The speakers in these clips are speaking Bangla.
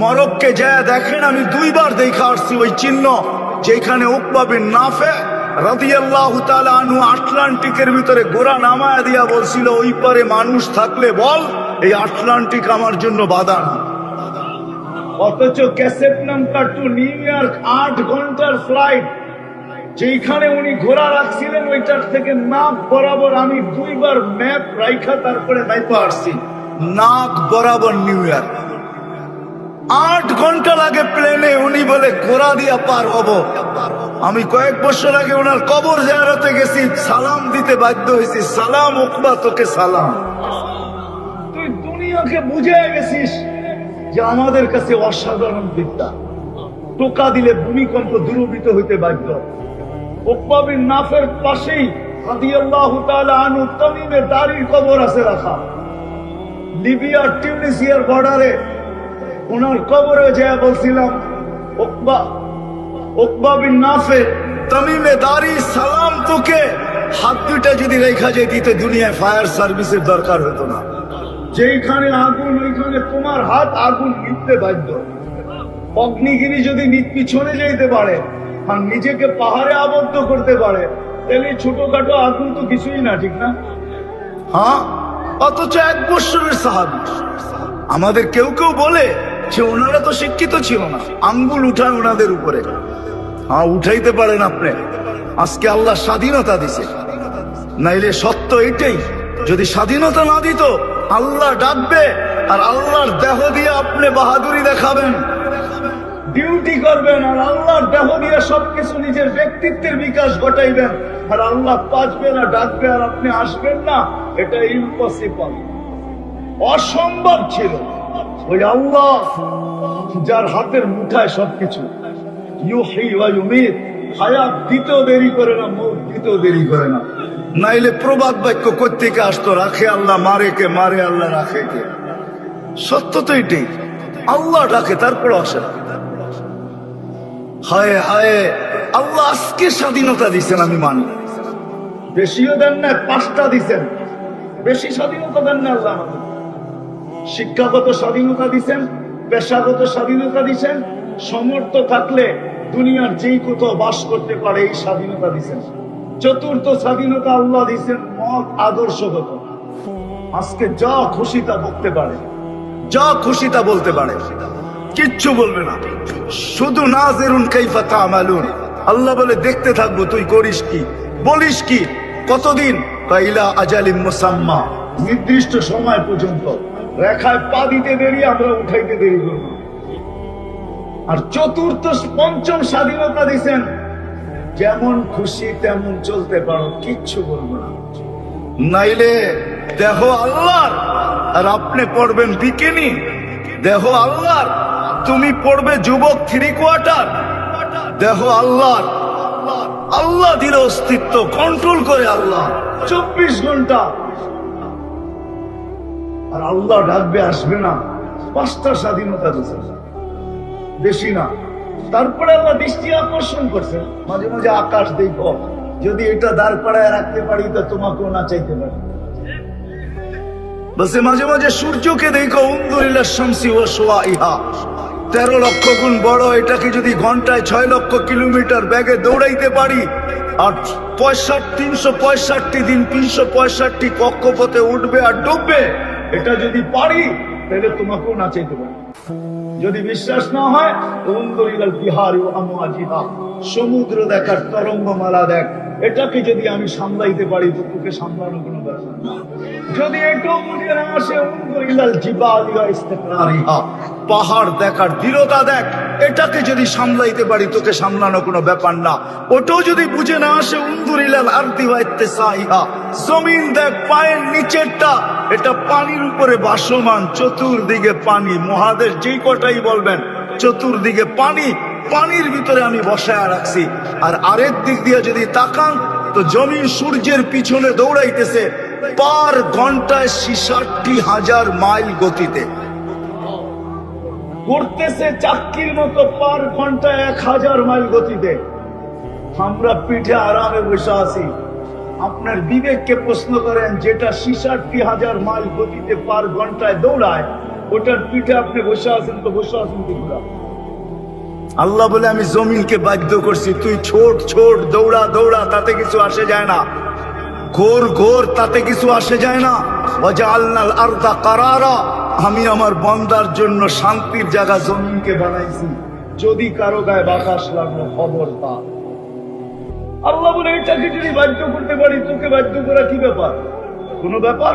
মরককে যায় দেখেন, আমি দুইবার দেখা আসছি ওই চিহ্ন, যেখানে উকবাবিন নাফে রাদিয়াল্লাহু তাআলা আনহু আটলান্টিকের ভিতরে গোড়া নামায়া দিয়া বলছিল, ওই পারে মানুষ থাকলে বল, এই আটলান্টিক আমার জন্য বাধা না। অথচ cassette number to New York, আট ঘণ্টার ফ্লাইট যেখানে উনি ঘোরা রাখছিলেন, ওইটার থেকে নাক বরাবর আমি দুইবার ম্যাপ রাইখা তারপরে নাইপা আসছি। নাক বরাবর নিউ ইয়র্ক। আট ঘণ্টা লাগে প্লেনে উনি বলে, ঘোড়া দিয়া পার হব। আমি কয়েক বছর আগে ওনার কবর জিয়ারতে গেছি, সালাম দিতে বাধ্য হয়েছি। সালাম, উকবা, তোকে সালাম। তুই দুনিয়াকে বুঝে গেছিস যে আমাদের কাছে অসাধারণ বিদ্যা। টোকা দিলে ভূমিকম্প দূরবিত হইতে বাধ্য। উকবাবিন নাফের পাশেই রাদিয়াল্লাহু তাআলা আনহু তামিমের দাড়ির কবর আছে রাখা। লিবিয়ার টিউনিসিয়ার বর্ডারে ওনার কবরে যায় বলছিলাম ওকবা ওকবা সালাম তোকে। হাত দুইটা যদি রেখা দুনিয়ায় ফায়ার সার্ভিসের দরকার হতো না। যেইখানে আগুন, ওইখানে তোমার হাত আগুন বাধ্য। অগ্নিগিরি যদি পিছনে যেতে পারে, আর নিজেকে পাহাড়ে আবদ্ধ করতে পারে, তাহলে ছোটখাটো আগুন তো কিছুই না, ঠিক না? হ্যাঁ? অথচ এক বৎসরের সাহাবি। আমাদের কেউ কেউ বলে যে ওনারা তো শিক্ষিত ছিল না। আঙ্গুল উঠায় ওনাদের উপরে। হ্যাঁ উঠাইতে পারেন আপনি। আজকে আল্লাহ স্বাধীনতা দিছে। নাইলে সত্য এটাই, যদি স্বাধীনতা না দিত, আল্লাহ ডাকবে আর আল্লাহর দেহ দিয়ে আপনি বাহাদুরি দেখাবেন। ডিউটি করবেন আর আল্লাহর দেহ দিয়ে সবকিছু নিজের ব্যক্তিত্বের বিকাশ ঘটাইবেন। আর আল্লাহ পাচবে না, ডাকবে আর আপনি আসবেন না, এটা ইম্পসিবল অসম্ভব ছিল। ওই আল্লাহ যার হাতের মুঠায় সবকিছু। হায়াত দিতেও দেরি করে না, মৌত দিতেও দেরি করে না। নাইলে প্রবাদ বাক্য কোথেকে আসতো? রাখে আল্লাহ, মারে কে? মারে আল্লাহ, রাখে কে? সত্য তো এটাই। আল্লাহ ডাকে তারপর আসে হায় হায়, আল্লাহ আজকে স্বাধীনতা দিছেন, আমি মানি। বেশিও দেন না পাঁচটা দিছেন। বেশি স্বাধীনতা দেন না আল্লাহ আমাদের। শিক্ষাগত স্বাধীনতা দিছেন, পেশাগত স্বাধীনতা দিছেন, সমর্থ থাকলে দুনিয়ার যেই কোথাও বাস করতে পারে এই স্বাধীনতা দিছেন। চতুর্থ স্বাধীনতা আল্লাহ দিছেন, মত আদর্শগত। আজকে যা খুশি তা বলতে পারে। যা খুশি তা বলতে পারে। কিচ্ছু বলবে না। শুধু না জেরুন কাইফা তামালুন। আল্লাহ বলে, দেখতে থাকব, তুই করিস কি? বলিস কি? কতদিন? কাইলা আজালিম মুসাম্মা। নির্দিষ্ট সময় পর্যন্ত। রেখায় পা দিতে দেরি, আমরা উঠাইতে দেরি করব আর চতুর্থ পঞ্চম স্বাধীনতা দিছেন, যেমন খুশি তেমন চলতে পারো, কিচ্ছু বলব না। নাইলে দেহ আল্লাহর, আর আপনি পড়বেন বিকেনি। দেহ আল্লাহর, তুমি পড়বে যুবক থ্রি কোয়ার্টার। দেহ আল্লাহর, আল্লাহ দিল অস্তিত্ব কন্ট্রোল করে আল্লাহ। চব্বিশ ঘণ্টা আর আল্লাহ ডাকবে, আসবে না। পাঁচটা স্বাধীনতা দিয়েছে বেশি না। তারপরে আল্লাহ দৃষ্টি আকর্ষণ করছে। মাঝে মাঝে আকাশ দেখো, যদি এটা দাঁড় পাড়ায় রাখতে পারি, তো তোমাকেও না চাইতে পারি। বসে মাঝে মাঝে সূর্যকে দেখো উন্দুরিল্লা শামসি ও সোয়া ইহা তেরো লক্ষ গুণ বড়, এটাকে যদি ঘন্টায় ছয় লক্ষ কিলোমিটার ব্যাগে দৌড়াইতে পারি, আর পঁয়ষট্টি তিনশো পঁয়ষট্টি দিন, তিনশো পঁয়ষট্টি কক্ষপথে উঠবে আর ডুববে। এটা যদি পারি, তাহলে তোমাকেও না চাইতে পারি যদি বিশ্বাস না হয় তো উন্দরিলাল বিহার সমুদ্র দেখার তরঙ্গমালা দেখ, এটাকে যদি আমি সামলাইতে পারি তো তোকে সামলানো কোনো ব্যাপার না। যদি এটাও বুঝে না আসে উন্দরিলাল জিবালিয়া ইস্তেকরারিহা, পাহাড় দেখার দৃঢ়তা দেখ, এটাকে যদি সামলাইতে পারি, তোকে সামলানো কোনো ব্যাপার না। ওটাও যদি বুঝে না আসে উন্দুরিলাল আরদি ওয়া ইত্তেসাইহা, জমিন দেখ, পায়ের নিচেরটা এটা পানির উপরে ভাসমান চতুর্দিকে পানি। মহাদেশ যেই কটাই বলবেন, চতুর্দিকে পানি, পানির ভিতরে আমি বসায় রাখছি। আর আরেক দিক দিয়ে যদি তাকান, তো জমিন সূর্যের পিছনে দৌড়াইতেছে পার ঘন্টায় ছিষট্টি হাজার মাইল গতিতে। করতেছে চাক্কির মতো পার ঘন্টায় এক হাজার মাইল গতিতে। আমরা পিঠে আরামে বসে আছি। আপনার বিবেককে প্রশ্ন করেন, যেটা ছিষট্টি হাজার মাইল গতিতে পার ঘন্টায় দৌড়ায়, ওটার পিঠে আপনি বসে আছেন তো বসে আছেন আল্লাহ বলে, আমি জমিনকে বাধ্য করছি, তুই ছোট ছোট, দৌড়া দৌড়া, তাতে কিছু আসে যায় না। ঘোর ঘোর, তাতে কিছু আসে যায় না। ওয়াজআলনাল আরদা কারারা। আমি আমার বন্দার জন্য শান্তির জায়গা জমিনকে বানাইছি, যদি কারও গায়ে বাতাস লাগল খবর পা আল্লাহ বলে এটাকে যদি বাধ্য করতে পারি? তোকে বাধ্য করা কি ব্যাপার? কোনো ব্যাপার।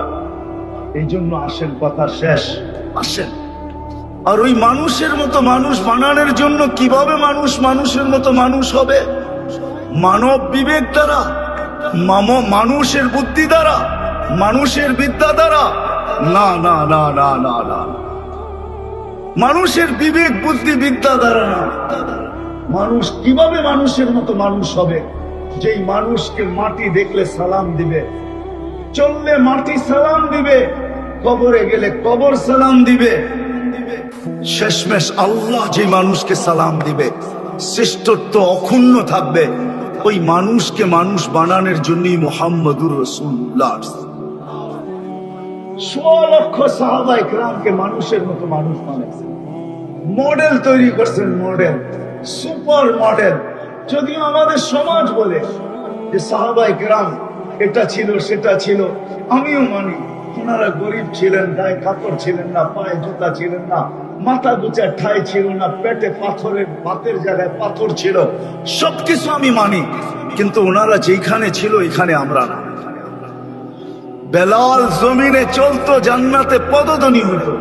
এই জন্য আসেন, কথা শেষ। আসেন। আর ওই মানুষের মতো মানুষ বানানোর জন্য কীভাবে মানুষ মানুষের মতো মানুষ হবে? মানব বিবেক দ্বারা মানুষের বুদ্ধি দ্বারা, মানুষের বিদ্যা দ্বারা? না না না না না না। মানুষের বিবেক, বুদ্ধি, বিদ্যা দ্বারা না। মানুষ কীভাবে মানুষের মতো মানুষ হবে? যেই মানুষকে মাটি দেখলে সালাম দিবে, চললে মাটি সালাম দিবে, কবরে গেলে কবর সালাম দিবে। শেষমেশ আল্লাহ যে মানুষকে সালাম দিবে, শ্রেষ্ঠত্ব অক্ষুণ্ণ থাকবে, ওই মানুষকে মানুষ বানানোর জন্যই মোহাম্মদুর রসুল্লাহ লক্ষ মানুষের মতো মানুষ মডেল তৈরি করছেন মডেল, সুপার মডেল। যদিও আমাদের সমাজ বলে যে সাহাবাই গ্রাম এটা ছিল, সেটা ছিল, আমিও মানি, ওনারা গরিব ছিলেন, গায়ে কাপড় ছিলেন না, পায়ে জুতা ছিলেন না, মাথা গুচার ঠাই ছিল না, পেটে পাথরের পাতের জায়গায় পাথর ছিল, সবকিছু আমি মানি, কিন্তু ওনারা যেখানে ছিল, এখানে আমরা না। বেলাল জমিনে চলতো, জান্নাতে পদধ্বনি হতো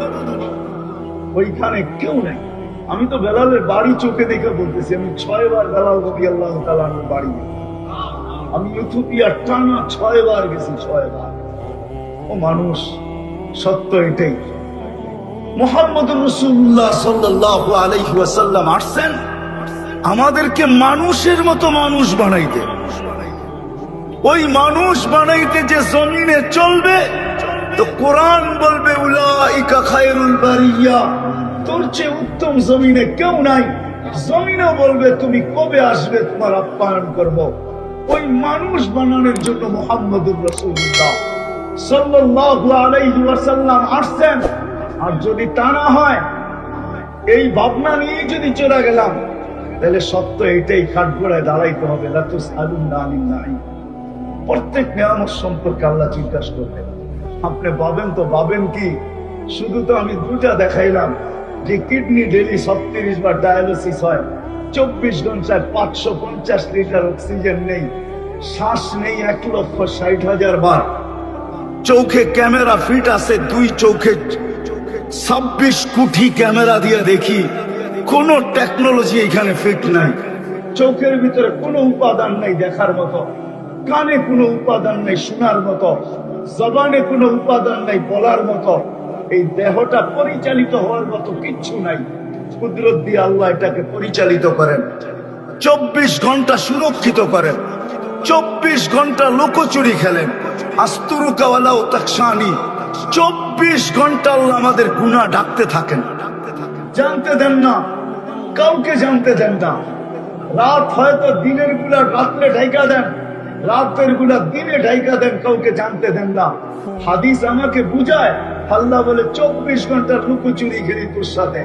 ওইখানে কেউ নেই। আমি তো বেলালের বাড়ি চোখে দেখে বলতেছি, আমি ছয়বার বেলাল রবি আল্লাহ বাড়ি আমি ইথোপিয়ার টানা ছয়বার গেছি, ছয়বার। ও মানুষ, সত্য এটাই। মোহাম্মদ রসুল্লাহ সাল্লাহ ওয়াসাল্লাম আসছেন, আমাদেরকে মানুষের মতো মানুষ বানাইতে। ওই মানুষ বানাইতে যে জমিনে চলবে, তো কোরআন বলবে, উলাইকা খায়রুল বারিয়া। তোর চেয়ে উত্তম জমিনে কেউ নাই। জমিনে বলবে, তুমি কবে আসবে? তোমার আপ্যায়ন করব। ওই মানুষ বানানোর জন্য মোহাম্মদুর রসুল্লাহ আর যদি তা না হয়, এই ভাবনা নিয়ে যদি চলে গেলাম, তাহলে সত্য এটাই কাঠগোড়ায় দাঁড়াইতে হবে। প্রত্যেক নিয়ামত সম্পর্কে আল্লাহ জিজ্ঞাসা করবেন। আপনি পাবেন তো পাবেন কি? শুধু তো আমি দুটা দেখাইলাম। যে কিডনি ডেলি ছত্রিশ বার ডায়ালিসিস হয়, চব্বিশ ঘন্টায় পাঁচশো পঞ্চাশ লিটার অক্সিজেন নেই, শ্বাস নেই এক লক্ষ ষাট হাজার বার। চোখে ক্যামেরা ফিট আছে দুই চোখে, ছাব্বিশ কোটি ক্যামেরা দিয়ে দেখি, কোন টেকনোলজি এখানে ফিট নাই। চোখের ভিতরে কোনো উপাদান নাই দেখার মতো, কানে কোনো উপাদান নেই শোনার মতো, জবানে কোনো উপাদান নাই বলার মতো। এই দেহটা পরিচালিত হওয়ার মতো কিচ্ছু নাই। কুদরত দিয়ে আল্লাহ এটাকে পরিচালিত করেন। চব্বিশ ঘণ্টা সুরক্ষিত করেন। চব্বিশ ঘণ্টা লোকচুরি খেলেন। আস্তুরুকাওয়ালা ও তাকসানি চব্বিশ ঘণ্টা আল্লাহ আমাদের গুণা ডাকতে থাকেন। জানতে দেন না। কাউকে জানতে দেন না। রাত হয়তো দিনেরগুলা রাত্রে ঢাইকা দেন। রাতেরগুলা দিনে ঢাইকা দেন, কাউকে জানতে দেন না। হাদিস আমাকে বুঝায়। আল্লাহ বলে, চব্বিশ ঘণ্টার লুকোচুরি খেলি তোর সাথে।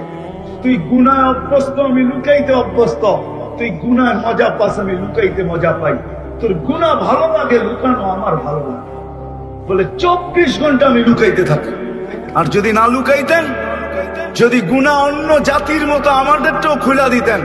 তুই গুনায় অভ্যস্ত, আমি লুকাইতে অভ্যস্ত। তুই গুনায় মজা পাস, আমি লুকাইতে মজা পাই। তোর গুণা ভালো লাগে, লুকানো আমার ভালো লাগে। বলে, চব্বিশ ঘণ্টা আমি লুকাইতে থাকি। আর যদি না লুকাইতেন, যদি গুণা অন্য জাতির মতো আমাদেরটাও খুলে দিতেন